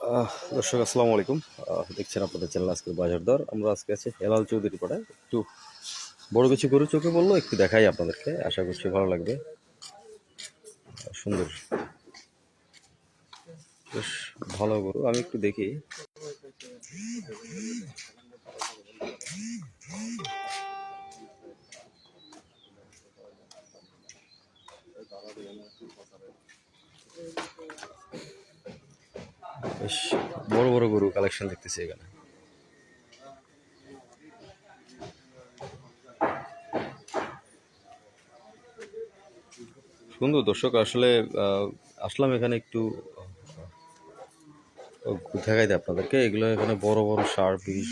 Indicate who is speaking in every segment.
Speaker 1: দর্শক, আসসালামু আলাইকুম। দেখছেন আপনাদের চ্যানেল আজকের বাজার দর। আমরা আজকে আছি হেলাল চৌধুরী পাড়ায়। একটু বড় কিছু গরু চোখে বলল একটু দেখাই আপনাদেরকে। আশা করছি ভালো লাগবে। সুন্দর। বেশ ভালো গরু। আমি একটু দেখি। বেশ বড় বড় গরু কালেকশন দেখতেছি এখানে। সুন্দর দর্শক, আসলে আসলাম এখানে একটু দেখাই দেয় আপনাদেরকে। এগুলো এখানে বড় বড় সার বিরিশ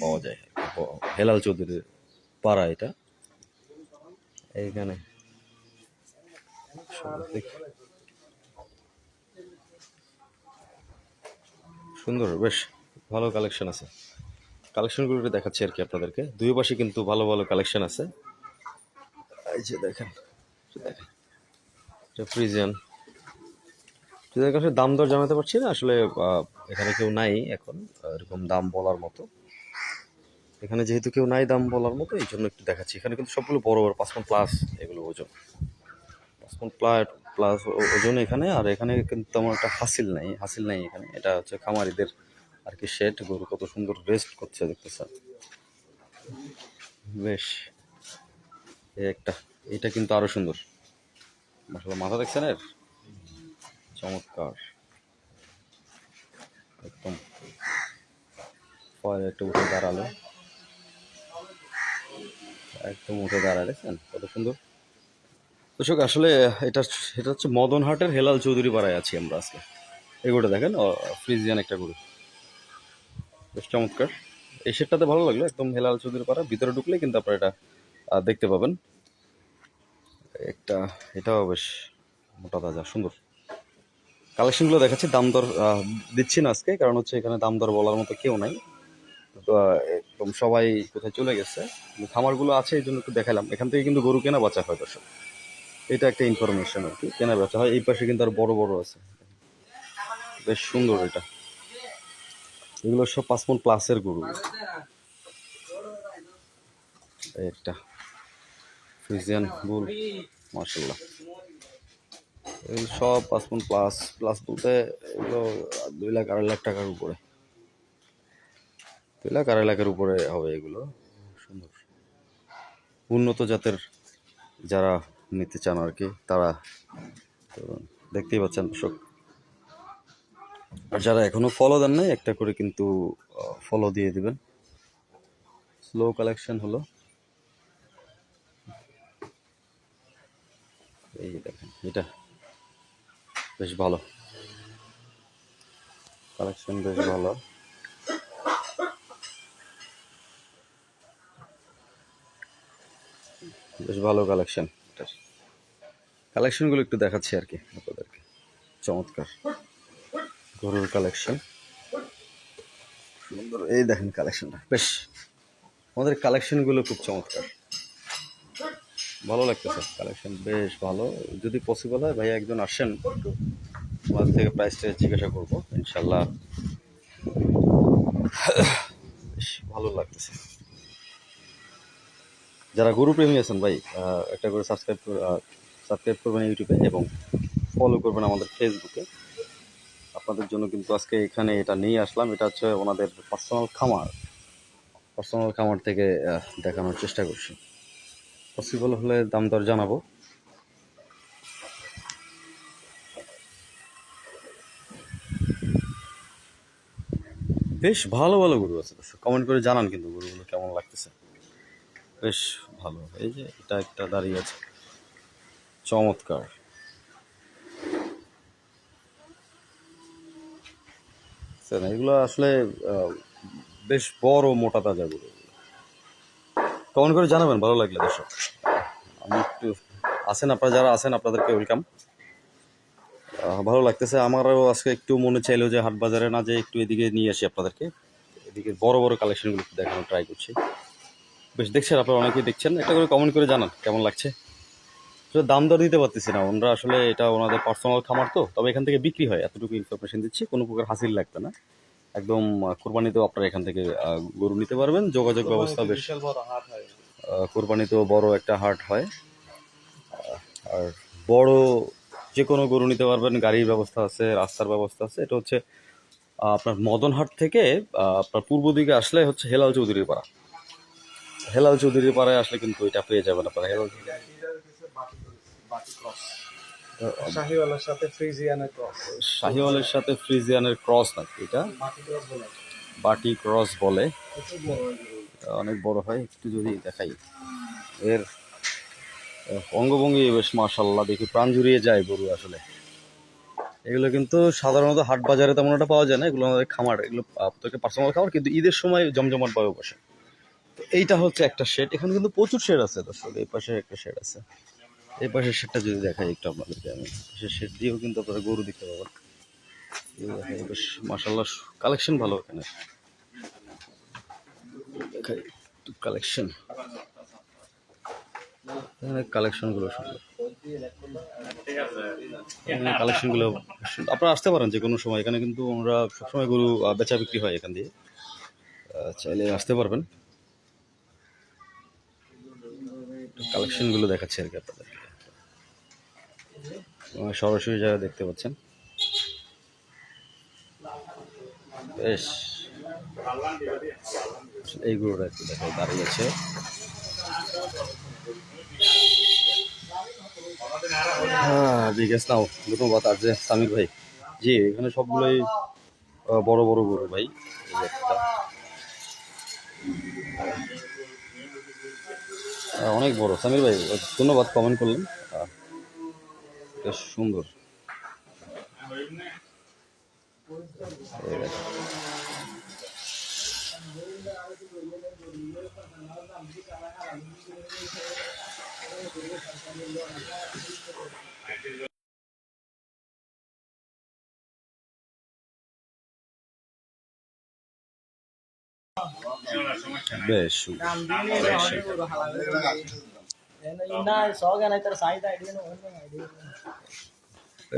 Speaker 1: পাওয়া যায়। হেলাল চৌধুরীর পাড়া এটা। এইখানে। সুন্দর, বেশ ভালো কালেকশন আছে। কালেকশনগুলো একটু দেখাচ্ছি আর কি আপনাদেরকে। দুই পাশে কিন্তু ভালো ভালো কালেকশন আছে। এই যে দেখেন দেখেন। ফ্রিজিয়ান ফ্রিজিয়ান দাম দর জানাতে পারছি না, আসলে এখানে কেউ নাই এখন, এরকম দাম বলার মতো। এখানে যেহেতু কেউ নাই দাম বলার মতো, এই জন্য একটু দেখাচ্ছি। এখানে কিন্তু সবগুলো বড় বড় পাঁচখন প্লাস এগুলো ওজন। পাঁচ মন প্লাস ওজন এখানে, আর এখানে কিন্তু তেমন একটা হাসিল নাই হাসিল নাই এখানে। এটা হচ্ছে খামারিদের আর কি শেড গরু কত সুন্দর রেস্ট করছে, দেখতেছেন। বেশ একটা, এটা কিন্তু আরও সুন্দর। আসলে মাথা দেখছেন এর? চমৎকার। একদম। পরে একটু উঠে দাঁড়াল। একদম উঠে দাঁড়ায় কত সুন্দর। দর্শক, আসলে এটা এটা হচ্ছে মদনহাটের হেলাল চৌধুরী পাড়ায় আছি আমরা আজকে। এই গরুটা দেখেন ফ্রিজিয়ান একটা গরু। বেশ চমৎকার। এই সেটটাতে ভালো লাগল, একদম হেলাল চৌধুরী পাড়া। ভিতরে ঢুকলে কিন্তু আপনারা এটা দেখতে পাবেন। একটা, এটাও বেশ মোটা তাজা, সুন্দর। কালেকশনগুলো দেখাচ্ছি, দাম দর দিচ্ছি না আজকে, কারণ হচ্ছে এখানে দাম দর বলার মতো কেউ নাই। তো একদম সবাই কোথায় চলে গেছে। খামারগুলো আছে, এই জন্য একটু দেখালাম। এখান থেকে কিন্তু গরু কেনা বাঁচা হয়, দর্শক। এটা একটা ইনফরমেশন আর কি। কেনা বেচা হয়। এই পাশে কিন্তু আর বড় বড় আছে। বেশ সুন্দর এটা। এগুলো সব পাঁচ মন প্লাসের গরু। এই একটা ফ্রিজিয়ান বুল মার্শাল্লাহ এগুলো সব পাঁচ মন প্লাস প্লাস বলতে এগুলো দুই লাখ, আড়াই লাখ টাকার উপরে। দুই লাখ, আড়াই লাখের উপরে হবে এগুলো। সুন্দর। উন্নত জাতের যারা নিতে চান আর কি তারা, তো দেখতেই পাচ্ছেন দর্শক। আর যারা এখনও ফলো দেন নাই, একটা করে কিন্তু ফলো দিয়ে দিবেন। স্লো কালেকশন হলো। এই দেখেন, এটা বেশ ভালো। কালেকশন বেশ ভালো। বেশ ভালো কালেকশন কালেকশনগুলো একটু দেখাচ্ছি আর কি আপনাদেরকে। চমৎকার। গরুর কালেকশন। সুন্দর, এই দেখেন কালেকশনটা। বেশ, আমাদের কালেকশনগুলো খুব চমৎকার। ভালো লাগতেছে, কালেকশন বেশ ভালো। যদি পসিবল হয় ভাই একজন আসেন একটু আমাদের থেকে প্রাইসটা জিজ্ঞাসা করব ইনশাল্লাহ বেশ, ভালো লাগতেছে। যারা গরু প্রেমী আছেন ভাই একটা করে সাবস্ক্রাইব সাবস্ক্রাইব করবেন ইউটিউবে এবং ফলো করবেন আমাদের ফেসবুকে আপনাদের জন্য কিন্তু আজকে এখানে এটা নিয়ে আসলাম। এটা হচ্ছে ওনাদের পার্সোনাল খামার। পার্সোনাল খামার থেকে দেখানোর চেষ্টা করছি। পসিবল হলে দাম দর জানাব। বেশ ভালো ভালো গরু আছে কমেন্ট করে জানান কিন্তু গরুগুলো কেমন লাগতেছে। বেশ ভালো। এই যে এটা একটা দাঁড়িয়ে আছে। চমৎকার। এগুলো আসলে বেশ বড় মোটা তাজা গরু। কমেন্ট করে জানাবেন? ভালো লাগলে দর্শক। আমি একটু আছেন আপনারা, যারা আছেন আপনাদেরকে ওয়েলকাম ভালো লাগতেছে। আমারও আজকে একটু মনে চাইলো যে হাট বাজারে না যে একটু এদিকে নিয়ে আসি আপনাদেরকে। এদিকে বড় বড় কালেকশনগুলো দেখানোর ট্রাই করছি। বেশ দেখছেন, আপনারা অনেকেই দেখছেন। একটা করে কমেন্ট করে জানান, কেমন লাগছে? আসলে দাম দর দিতে পারতেছি না। ওনারা আসলে এটা ওনাদের পার্সোনাল খামার তো তবে এখান থেকে বিক্রি হয় এতটুকু ইনফরমেশন দিচ্ছি। কোনো প্রকার হাসিল লাগবে না। একদম কোরবানিতেও আপনারা এখান থেকে গরু নিতে পারবেন। যোগাযোগ ব্যবস্থা বেশ কোরবানিতেও বড় একটা হাট হয়। আর বড় যে কোনো গরু নিতে পারবেন গাড়ির ব্যবস্থা আছে রাস্তার ব্যবস্থা আছে। এটা হচ্ছে আপনার মদনহাট থেকে আপনার পূর্ব দিকে আসলে হচ্ছে হেলাল চৌধুরীর পাড়া। হেলাল চৌধুরীর পাড়ায় আসলে কিন্তু এটা পেয়ে যাবেন আপনারা। হেলাল
Speaker 2: শাহিওয়ালার সাথে ফ্রিজিয়ানের ক্রস
Speaker 1: শাহিওয়ালের সাথে ফ্রিজিয়ানের ক্রস নাকি এটা?
Speaker 2: বাটি ক্রস বলে।
Speaker 1: অনেক বড় হয় একটু যদি দেখাই। এর অঙ্গভঙ্গি বেশ মাশাল্লাহ দেখি প্রাণ জুড়িয়ে যায় গরু আসলে। এগুলো কিন্তু সাধারণত হাট বাজারে তেমন একটা পাওয়া যায় না এগুলো আমাদের খামার এগুলো আপনাকে পার্সোনাল খামার কিন্তু ঈদের সময় জমজমাট পাবে বসে। তো এইটা হচ্ছে একটা শেড এখানে কিন্তু প্রচুর শেড আছে দর্শক এই পাশে একটা শেড আছে। এই পাশের শেডটা যদি দেখাই একটু আপনাদেরকে আমি। সে শেড দিয়েও কিন্তু আপনারা গরু দেখতে পাবেন। বেশ মাসাল্লাহ কালেকশন ভালো এখানে। কালেকশন কালেকশনগুলো সুন্দর। কালেকশনগুলো আপনারা আসতে পারেন যে কোনো সময়। এখানে কিন্তু আমরা সবসময় গরু বেচা বিক্রি হয় এখান দিয়ে। চাইলে আসতে পারবেন। কালেকশনগুলো দেখাচ্ছি আর কি আপনাদেরকে। সরাসরি যারা দেখতে পাচ্ছেন। বেশ। এই গরুটা একটু দেখাই, দাঁড়িয়ে আছে। হ্যাঁ বিগেস নাও। ধন্যবাদ, আর যে সামির ভাই। জি, এখানে সবগুলোই বড় বড় গরু ভাই। অনেক বড়। সামির ভাই, ধন্যবাদ কমেন্ট করলেন। বেশ সুন্দর। বেশ সুন্দর।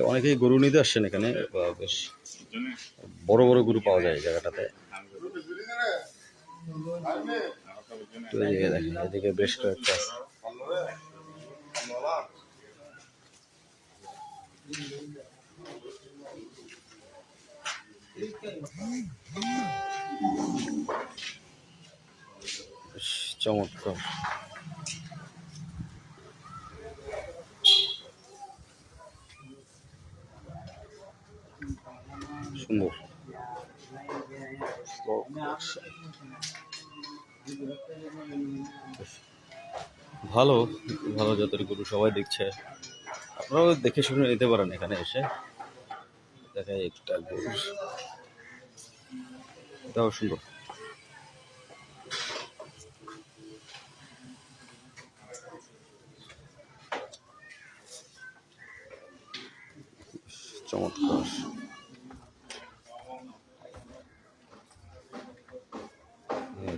Speaker 1: অনেকেই গরু নিতে আসছেন এখানে বেশ বড় বড় গরু পাওয়া যায় জায়গাটাতে তো এদিকে দেখেন এদিকে বেশ কয়েকটা চমৎকার সুন্দর ভালো ভালো জাতের গরু সবাই দেখছে। আপনারাও দেখে শুনে নিতে পারেন এখানে এসে। দেখা একটা গরু। এটাও সুন্দর। চমৎকার।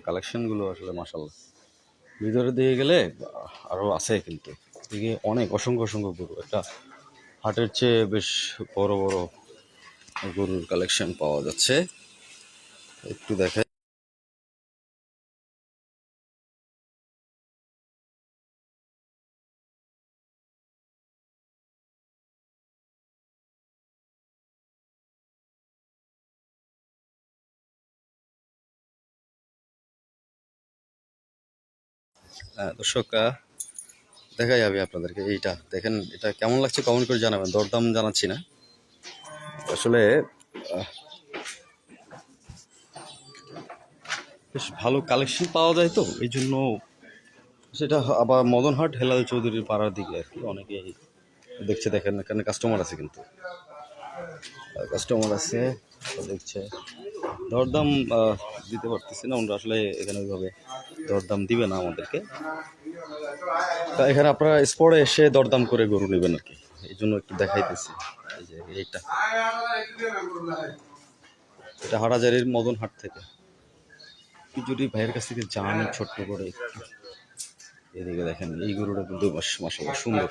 Speaker 1: কালেকশনগুলো আসলে মাসাল্লাহ ভিতরে দিয়ে গেলে আরও আরও আছে কিন্তু। এদিকে অনেক অসংখ্য অসংখ্য গরু। একটা হাটের চেয়ে বেশ বড় বড় গরুর কালেকশন পাওয়া যাচ্ছে। একটু দেখাই দর্শক আহ, দেখা যাবে আপনাদেরকে এইটা। দেখেন এটা কেমন লাগছে কমেন্ট করে জানাবেন। দরদাম জানাচ্ছি না। আসলে বেশ ভালো কালেকশন পাওয়া যায় তো এই জন্য সেটা আবার মদনহাট হেলাল চৌধুরীর পাড়ার দিকে আর কি অনেকে দেখছে দেখেন এখানে কাস্টমার আছে কিন্তু। কাস্টমার আছে দেখছে। দরদাম দিতে পারতেছি না। ওনারা আসলে এখানে ওইভাবে দরদাম দিবে না আমাদেরকে। তা এখানে আপনারা স্পটে এসে দরদাম করে গরু নেবেন আর কি। এই জন্য একটু দেখাইতেছি। এই যে এইটা। এটা হাটাজারির মদন হাট থেকে। যদি ভাইয়ের কাছ থেকে জানি, ছোট্ট করে এদিকে দেখেন, এই গরুটা কিন্তু মাসাল্লাহ সুন্দর।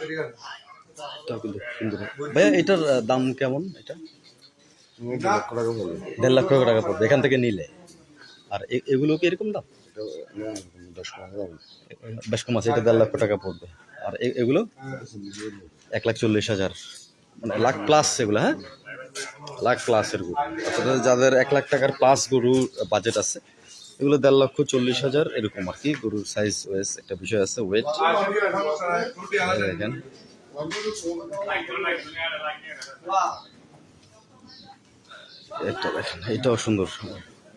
Speaker 1: এটাও কিন্তু সুন্দর। ভাইয়া, এটার দাম কেমন এটা? দেড় লক্ষ টাকা পড়বে এখান থেকে নিলে। আর এগুলো কি এরকম দাম? বেশ কম আছে এটা দেড় লক্ষ টাকা পড়বে। আর এগুলো? এক লাখ চল্লিশ হাজার। মানে লাখ প্লাস এগুলো হ্যাঁ? লাখ প্লাসের গরু অর্থাৎ যাদের এক লাখ টাকার প্লাস গরুর বাজেট আছে এগুলো দেড় লক্ষ চল্লিশ হাজার এরকম আর কি গরুর সাইজ ওয়েস একটা বিষয় আছে ওয়েট দেখেন। একটা দেখেন এটাও সুন্দর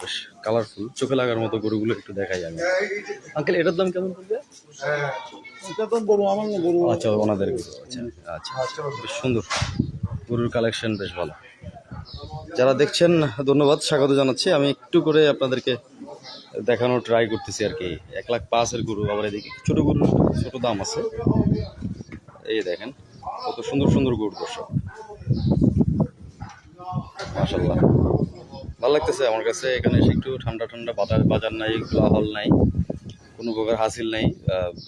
Speaker 1: বেশ কালারফুল চোখে লাগার মতো গরুগুলো একটু দেখাই আমি। আঙ্কেল এটার দাম কেমন পড়বে? আচ্ছা ওনাদের গরু আচ্ছা আচ্ছা। বেশ সুন্দর। গরুর কালেকশন বেশ ভালো। যারা দেখছেন ধন্যবাদ স্বাগত জানাচ্ছি। আমি একটু করে আপনাদেরকে দেখানোর ট্রাই করতেছি আর কি। এক লাখ পাঁচের গরু আবার এদিকে ছোটো গরুর ছোটো দাম আছে। এই দেখেন কত সুন্দর সুন্দর গরু দর্শক। মাশাল্লাহ ভালো লাগতেছে আমার কাছে, এখানে এসে একটু ঠান্ডা ঠান্ডা বাজার বাজার নাই হল নাই, কোনো প্রকার হাসিল নাই।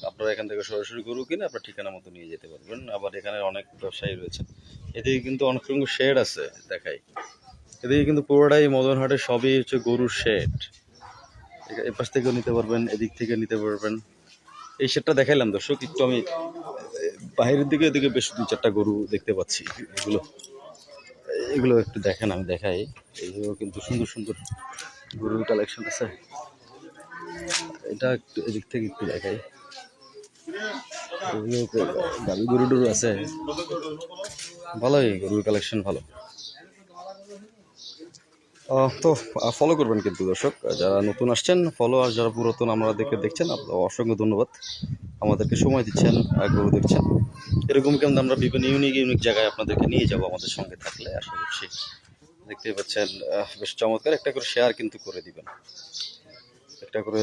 Speaker 1: আপনারা এখান থেকে সরাসরি গরু কিনে আপনার ঠিকানা মতো নিয়ে যেতে পারবেন। আবার এখানে অনেক ব্যবসায়ী রয়েছে এদিকে কিন্তু অনেক রকম শেড আছে দেখাই। এদিকে কিন্তু পুরোটাই মদনহাটের সবই হচ্ছে গরুর শেড। এ পাশ থেকেও নিতে পারবেন, এদিক থেকে নিতে পারবেন। এই শেডটা দেখাইলাম দর্শক, একটু আমি বাইরের দিকে, এদিকে বেশ দু চারটা গরু দেখতে পাচ্ছি। এগুলো এগুলো একটু দেখেন, আমি দেখাই। এগুলো কিন্তু সুন্দর সুন্দর গরুর কালেকশন আছে। এটা একটু এদিক থেকে একটু দেখাই। তো গরু টরু আছে। ভালোই গরুর কালেকশন ভালো। তো ফলো করবেন কিন্তু দর্শক। যারা নতুন আসছেন ফলো আর যারা পুরাতন আমরা দেখে দেখছেন অসংখ্য ধন্যবাদ। আমাদেরকে সময় দিচ্ছেন গরু দেখছেন। এরকম কিন্তু আমরা বিভিন্ন ইউনিক ইউনিক জায়গায় আপনাদেরকে নিয়ে যাব আমাদের সঙ্গে থাকলে, আশা করছি। দেখতে পাচ্ছেন বেশ চমৎকার। একটা করে শেয়ার কিন্তু করে দিবেন। একটা করে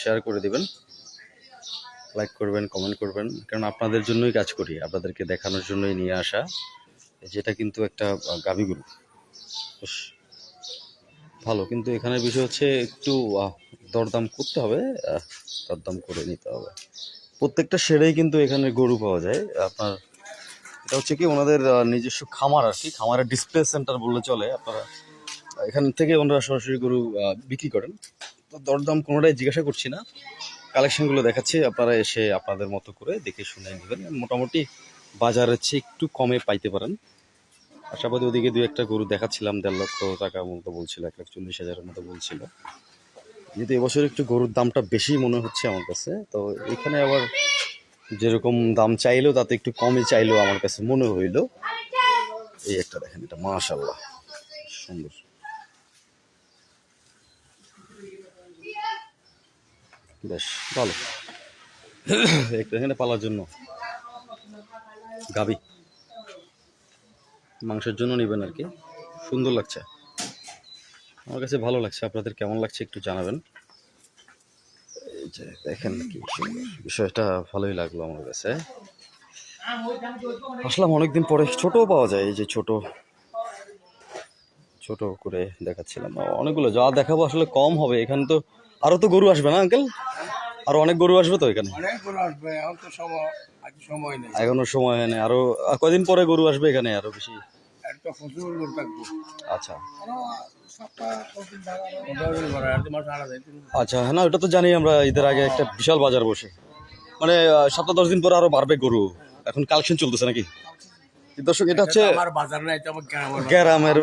Speaker 1: শেয়ার করে দিবেন। লাইক করবেন কমেন্ট করবেন। কারণ আপনাদের জন্যই কাজ করি, আপনাদেরকে দেখানোর জন্যই নিয়ে আসা। যেটা কিন্তু একটা গাভী গরু। ভালো, কিন্তু এখানে বিষয় হচ্ছে একটু দরদাম করতে হবে দরদাম করে নিতে হবে। প্রত্যেকটা শেডেই কিন্তু এখানে গরু পাওয়া যায়। আপনার, এটা হচ্ছে কি, ওনাদের নিজস্ব খামার আর কি, খামারের ডিসপ্লে সেন্টার বললে চলে। আপনারা এখান থেকে ওনারা সরাসরি গরু বিক্রি করেন। তো দরদাম কোনোটাই জিজ্ঞাসা করছি না। কালেকশনগুলো দেখাচ্ছি, আপনারা এসে আপনাদের মতো করে দেখে শুনে নেবেন। মোটামুটি বাজারের চেয়ে একটু কমে পাইতে পারেন। আশাবাদী ওদিকে দু একটা গরু দেখাচ্ছিলাম, দেড় লক্ষ টাকার মতো বলছিল, এক লাখ চল্লিশ হাজারের মতো বলছিল। যেহেতু এবছর একটু গরুর দামটা বেশি মনে হচ্ছে আমার কাছে, তো এখানে আবার যেরকম দাম চাইলো, তাতে একটু কমে চাইলো আমার কাছে মনে হইল। এই একটা দেখেন, এটা মাশাল্লাহ সুন্দর। বেশ, ভালো। একটা এখানে পালার জন্য। গাবি। মাংসের জন্য নেবেন আর কি। সুন্দর লাগছে। আমার কাছে ভালো লাগছে। আপনাদের কেমন লাগছে একটু জানাবেন। এই যে দেখেন কি বিষয়টা ভালোই লাগল আমার কাছে। আসলাম অনেকদিন পরে। ছোটও পাওয়া যায়। এই যে ছোট। ছোট করে দেখাচ্ছিলাম। অনেকগুলো যা দেখাবো আসলে কম হবে। এখানে তো আরও তো গরু আসবে না, আঙ্কেল? আরও অনেক গরু আসবে তো এখানে?
Speaker 3: অনেক করে আসবে এখন তো সময় সময় নেই।
Speaker 1: এখনও সময় হয়নি আরও কয়দিন পরে গরু আসবে এখানে আরও বেশি?
Speaker 3: একটা প্রচুর লোক থাকব।
Speaker 1: আচ্ছা। আচ্ছা হ্যাঁ না ওটা তো জানি আমরা ঈদের আগে একটা বিশাল বাজার বসে। মানে সপ্তাহ দশ দিন পরে আরও বাড়বে গরু। এখন কালেকশন চলতেছে নাকি? দর্শক এটা হচ্ছে
Speaker 3: গ্রামের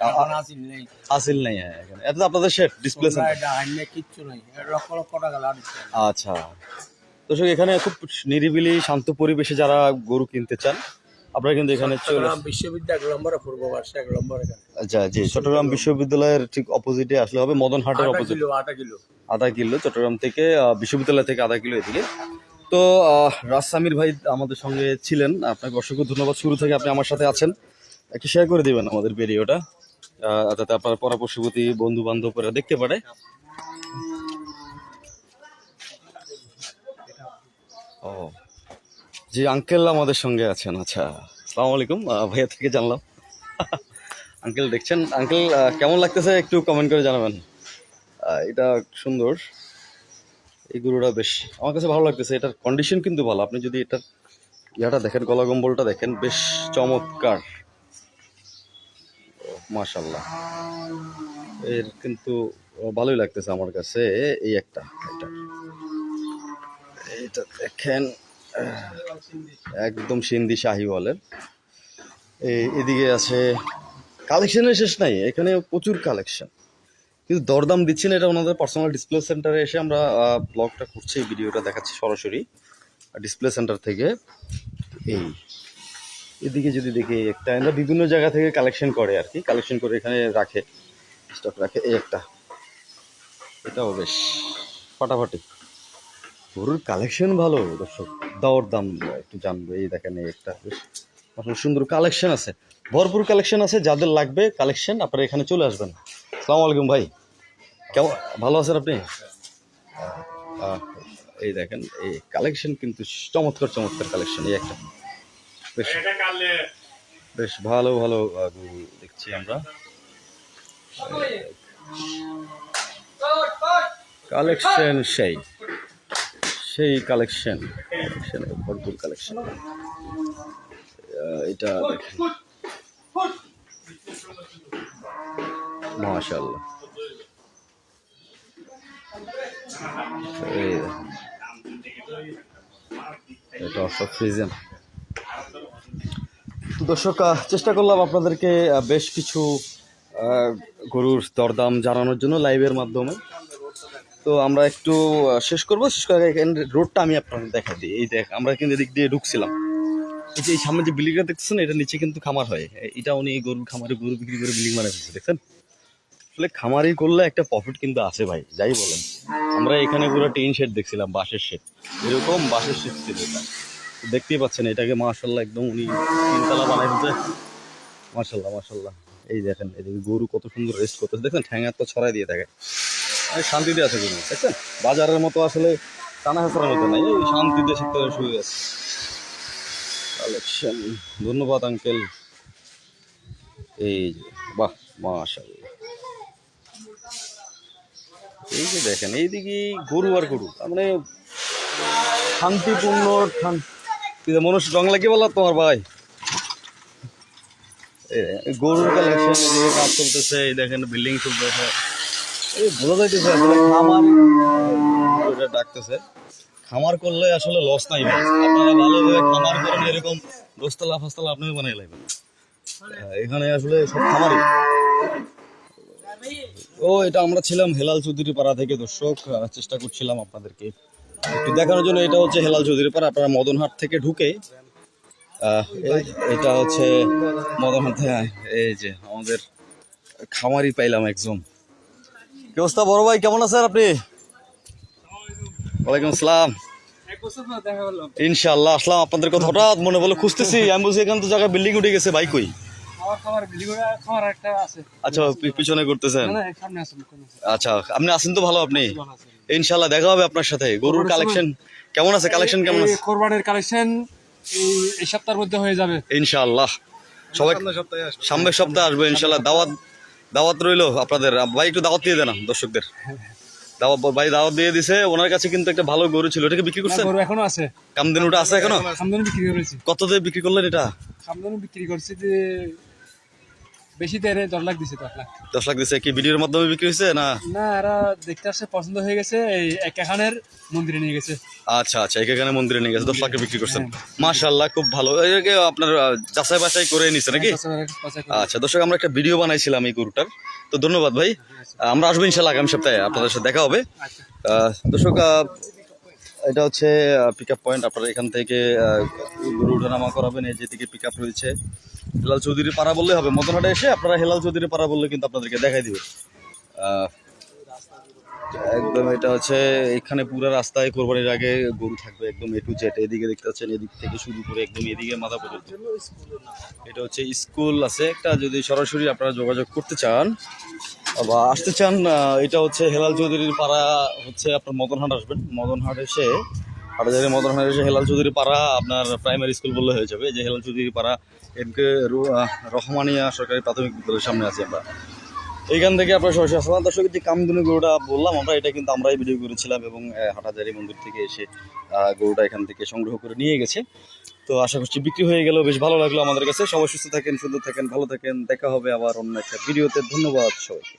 Speaker 3: এখন আসিল নেই
Speaker 1: আসিল নাই হ্যাঁ এখানে। এটা তো আপনাদের শেড ডিসপ্লে
Speaker 3: তোমরা এটা আইনে কিচ্ছু নাই। লক্ষ লক্ষ টাকা লাভ দিচ্ছে।
Speaker 1: আচ্ছা। এখানে খুব নিরিবিলি শান্ত পরিবেশে যারা গরু কিনতে চান আপনারা কিন্তু এখানে চলে
Speaker 3: চট্টগ্রাম বিশ্ববিদ্যালয় এক নম্বরে পূর্ব পাশে এক নম্বর
Speaker 1: আচ্ছা জি চট্টগ্রাম বিশ্ববিদ্যালয়ের ঠিক অপোজিটে আসলে হবে মদন হাটের
Speaker 3: আধা
Speaker 1: অপোজিট
Speaker 3: কিলো আধা কিলো।
Speaker 1: আধা কিলো চট্টগ্রাম থেকে বিশ্ববিদ্যালয় থেকে আধা কিলো এদিকে। তো আহ, রাজ সামির ভাই আমাদের সঙ্গে ছিলেন। আপনাকে অসংখ্য ধন্যবাদ। শুরু থেকে আপনি আমার সাথে আছেন। একটু শেয়ার করে দিবেন আমাদের ভিডিওটা যাতে আপনার পরামর্শবতী বন্ধু বান্ধবরা দেখতে পারে। ও, জি আঙ্কেল আমাদের সঙ্গে আছেন আচ্ছা। আসসালামু আলাইকুম ভাইয়া থেকে জানলাম। আঙ্কেল দেখছেন? আঙ্কেল কেমন লাগতেছে একটু কমেন্ট করে জানাবেন? এটা সুন্দর। এই গরুটা বেশ, আমার কাছে ভালো লাগতেছে, এটার কন্ডিশন কিন্তু ভালো। আপনি যদি এটার ইয়াটা দেখেন, গলা কম্বলটা দেখেন, বেশ চমৎকার। মাশাল্লাহ এর কিন্তু ভালোই লাগতেছে আমার কাছে এই একটা এটা এটা দেখেন, একদম সিন্ধি শাহিওয়ালের। এই এদিকে আছে কালেকশনের শেষ নাই, এখানে প্রচুর কালেকশন কিন্তু দরদাম দিচ্ছি না এটা ওনাদের পার্সোনাল ডিসপ্লে সেন্টারে এসে আমরা ব্লগটা করছি ভিডিওটা দেখাচ্ছি সরাসরি। ডিসপ্লে সেন্টার থেকে, এই। এদিকে যদি দেখি, একটা এরা বিভিন্ন জায়গা থেকে কালেকশন করে আর কি। কালেকশন করে এখানে রাখে স্টক রাখে, এই একটা। এটাও বেশ, ফাটাফাটি। গরুর কালেকশন ভালো, দর্শক দর দাম একটু জানব, এই দেখেন এই একটা, বেশ। আসলে সুন্দর কালেকশন আছে। ভরপুর কালেকশন আছে, যাদের লাগবে কালেকশন আপনারা এখানে চলে আসবেন। সালাম আলাইকুম ভাই। কেমন, ভালো আছেন আপনি? এই দেখেন, এই কালেকশন কিন্তু চমৎকার চমৎকার কালেকশন এই একটা। বেশ বেশ ভালো ভালো গরু দেখছি আমরা। কালেকশন সেই সেই কালেকশন ভরপুর কালেকশন। এটা দেখেন। মাশাল্লাহ এটা অশোক ফ্রিজেন দর্শক চেষ্টা করলাম আপনাদেরকে বেশ কিছু গরুর দরদাম জানানোর জন্য লাইভের মাধ্যমে। তো আমরা একটু শেষ করব। শেষ করে রোডটা আমি আপনাদের দেখা দিই। এই দেখ, আমরা কিন্তু এদিক দিয়ে ঢুকছিলাম। এই যে এই সামনে যে বিল্ডিংটা দেখতেছেন, এটা নিচে কিন্তু খামার হয়। এটা উনি গরুর খামারে, গরু বিক্রি করে বিল্ডিং বানায় ফেলছে, দেখছেন? আসলে খামারি করলে একটা প্রফিট কিন্তু আছে ভাই, যাই বলেন। আমরা এখানে পুরো টিন শেড দেখছিলাম, বাঁশের শেড এরকম বাঁশের শেড ছিল এটা। দেখতেই পাচ্ছেন, এটাকে মাশাল্লাহ একদম উনি তিনতলা বানাই দিতে মাশাল্লাহ মাশাল্লাহ এই দেখেন, এদিকে গরু কত সুন্দর রেস্ট করতেছে। দেখেন ঠ্যাঙার তো ছড়াই দিয়ে থাকে। শান্তিতে আছে গরু, দেখছেন? বাজারের মতো আসলে টানা হেঁচড়ার মতো নাই। এই শান্তিতে শিখতে শুয়ে আছে। কালেকশন ধন্যবাদ আঙ্কেল এই যে, বাহ মাশাল্লাহ এই যে দেখেন এইদিকে গরু আর গরু। তার মানে শান্তিপূর্ণ মানুষ রং লাগিয়ে বলো তোমার ভাই? গরুর কালেকশন কাজ চলতেছে, এই দেখেন বিল্ডিং চলতেছে। এই বোঝা যাইতেছে খামার ডাকতেছে। খামার করলে আসলে লস নাই আপনারা ভালোভাবে খামার করেন, এরকম দোস্তলা ফাস্তলা আপনিও বানাই লাগবেন এখানে আসলে সব খামারই। ও, এটা আমরা ছিলাম হেলাল চৌধুরী পাড়া থেকে, দর্শক। চেষ্টা করছিলাম আপনাদেরকে। একটু দেখানোর জন্য এটা হচ্ছে হেলাল চৌধুরী পাড়া। আপনারা মদনহাট থেকে ঢুকে এটা হচ্ছে মদনহাট হ্যাঁ এই যে আমাদের খামারি পাইলাম একদম। কি অবস্থা বড় ভাই? কেমন আছেন আপনি? ওয়ালাইকুম আসসালাম। ইনশাল্লাহ আসলাম আপনাদের কথা। হঠাৎ মনে বলে খুঁজতেছি আমি বলছি এখানে তো জায়গায় বিল্ডিং উঠে গেছে ভাই কই? আচ্ছা পিছনে করতেছেন আচ্ছা আপনি আছেন তো ভালো আপনি? ইনশাল্লাহ দেখা হবে আপনার সাথে। গরুর কালেকশন কেমন আছে? কালেকশন কেমন আছে?
Speaker 3: কোরবানের কালেকশন এই এই সপ্তাহের মধ্যে হয়ে যাবে।
Speaker 1: ইনশাআল্লাহ। সবাই সামনের সপ্তাহে আসবে। ইনশাল্লাহ দাওয়াত দাওয়াত রইল আপনাদের। ভাই একটু দাওয়াত দিয়ে দেন দর্শকদের। দাওয়াত ভাই দাওয়াত দিয়ে দিছে। ওনার কাছে কিন্তু একটা ভালো গরু ছিল। ওটাকে বিক্রি করছেন?
Speaker 3: গরু এখনও আছে।
Speaker 1: কামদিন ওটা আছে এখনও?
Speaker 3: সামদানি বিক্রি করেছি।
Speaker 1: কত দিয়ে বিক্রি করলেন এটা?
Speaker 3: সামদানি বিক্রি করছি যে বেশি দেয় দশ লাখ দিছে দশ লাখ।
Speaker 1: দশ লাখ দিছে কি ভিডিওর মাধ্যমে বিক্রি হয়েছে না?
Speaker 3: না এরা দেখতে আসছে পছন্দ হয়ে গেছে এই একাখানের মন্দিরে নিয়ে গেছে।
Speaker 1: আচ্ছা আচ্ছা এখানে মন্দিরে নিয়ে গেছে দশ লাখে বিক্রি করছেন। মাশাল্লাহ খুব ভালো। এটাকে আপনার যাচাই বাছাই করে নিছে নাকি? আচ্ছা দর্শক আমরা একটা ভিডিও বানাইছিলাম এই গরুটার। তো ধন্যবাদ ভাই। আমরা আসব ইনশাল্লাহ আগামী সপ্তাহে আপনাদের সাথে দেখা হবে। দর্শক এটা হচ্ছে পিক আপ পয়েন্ট আপনারা এখান থেকে গরু ওঠানামা করাবেন এই যেদিকে পিক আপ রয়েছে। হেলাল চৌধুরী পাড়া বললে হবে। মদনহাটে এসে আপনারা হেলাল চৌধুরী পাড়া বললে কিন্তু আপনাদেরকে দেখাই দিবে। একদম এটা হচ্ছে এখানে পুরো রাস্তায় কোরবানির আগে গরু থাকবে একদম এ টু এদিকে দেখতে পাচ্ছেন, এদিক থেকে শুরু করে একদম এদিকে মাথা পর্যন্ত। এটা হচ্ছে স্কুল আছে। একটা যদি সরাসরি আপনারা যোগাযোগ করতে চান বা আসতে চান এটা হচ্ছে হেলাল চৌধুরীর পাড়া হচ্ছে আপনার মদনহাট আসবেন। মদনহাট এসে হাটাজারি মদনহাট এসে হেলাল চৌধুরী পাড়া আপনার প্রাইমারি স্কুল বললে হয়ে যাবে। যে হেলাল চৌধুরী পাড়া এমকে রহমানিয়া সরকারি প্রাথমিক বিদ্যালয়ের সামনে আছি আমরা। এইখান থেকে আপনার সরাসরি আসলাম দর্শক যে কামদুনি গরুটা বললাম আমরা, এটা কিন্তু আমরাই ভিডিও করেছিলাম এবং হাটাজারি মন্দির থেকে এসে গরুটা এখান থেকে সংগ্রহ করে নিয়ে গেছে। তো আশা করছি বিক্রি হয়ে গেল বেশ ভালো লাগল আমাদের কাছে। সবাই সুস্থ থাকেন, সুন্দর থাকেন, ভালো থাকেন। দেখা হবে আবার অন্য একটা ভিডিওতে ধন্যবাদ সবাইকে।